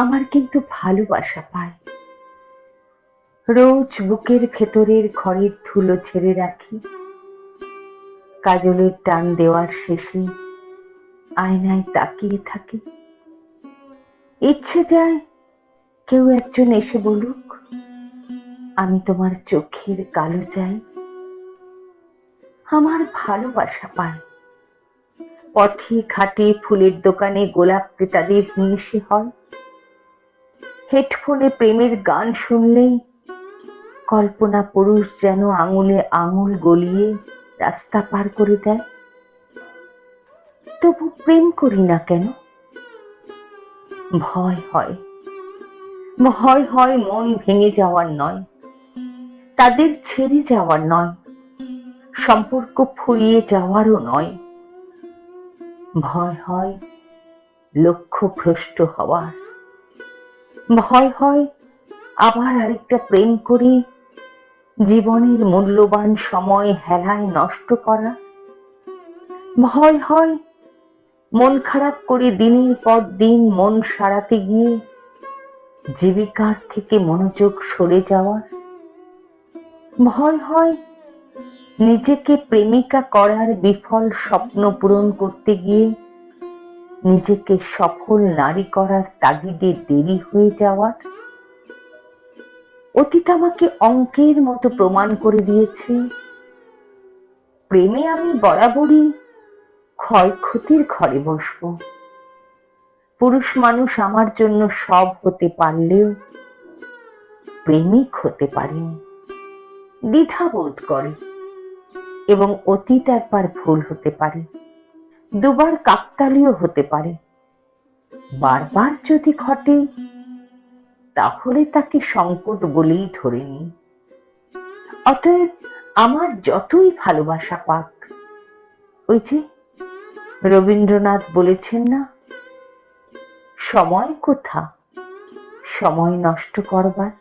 আমার কিন্তু ভালোবাসা পায়। রোজ বুকের ভেতরের ঘরের ধুলো ছেড়ে রাখি। কাজলের টান দেওয়ার শেষে আয়নায় তাকিয়ে থাকি। ইচ্ছে যায় কেউ একজন এসে বলুক, আমি তোমার চোখের কালো চাই। আমার ভালোবাসা পায়। পথে ঘাটে ফুলের দোকানে গোলাপ ক্রেতাদের হিংসে হয়। হেডফোনে প্রেমের গান শুনলেই কল্পনা পুরুষ যেন আঙুলে আঙুল গলিয়ে রাস্তা পার করে দেয়। তবু প্রেম করি না কেন? ভয় হয়। ভয় হয় মন ভেঙে যাওয়ার নয়। তাদের ছেড়ে যাওয়ার নয়। সম্পর্ক ফুরিয়ে যাওয়ারও নয়। ভয় হয় লক্ষ্য ভ্রষ্ট হওয়ার। ভয় হয়, আবার আরেকটা প্রেম করে। জীবনের মূল্যবান সময় হেলায় নষ্ট করা। ভয় হয়, মন খারাপ করে দিনের পর দিন, মন সারাতে গিয়ে। জীবিকার থেকে মনোযোগ সরে যাওয়ার। ভয় হয়, নিজেকে প্রেমিকা করার বিফল স্বপ্ন পূরণ করতে গিয়ে। নিজেকে সফল নারী করার তাগিদে দেরি হয়ে যাওয়ার? অতীত আমাকে অঙ্কের মতো প্রমাণ করে দিয়েছে। প্রেমে আমি বরাবরই ক্ষয়ক্ষতির ঘরে বসব। পুরুষ মানুষ আমার জন্য সব হতে পারলেও প্রেমিক হতে পারেনি। দ্বিধা বোধ করে এবং অতীত একবার ভুল হতে পারে। দুবার কাকতালীয় হতে পারে। বারবার যদি ঘটে, তাহলে তাকে সংকট বলেই ধরে নিই। অতএব আমার যতই ভালোবাসা পাক, ওই যে রবীন্দ্রনাথ বলেছেন না, সময় কোথা? সময় নষ্ট করবার।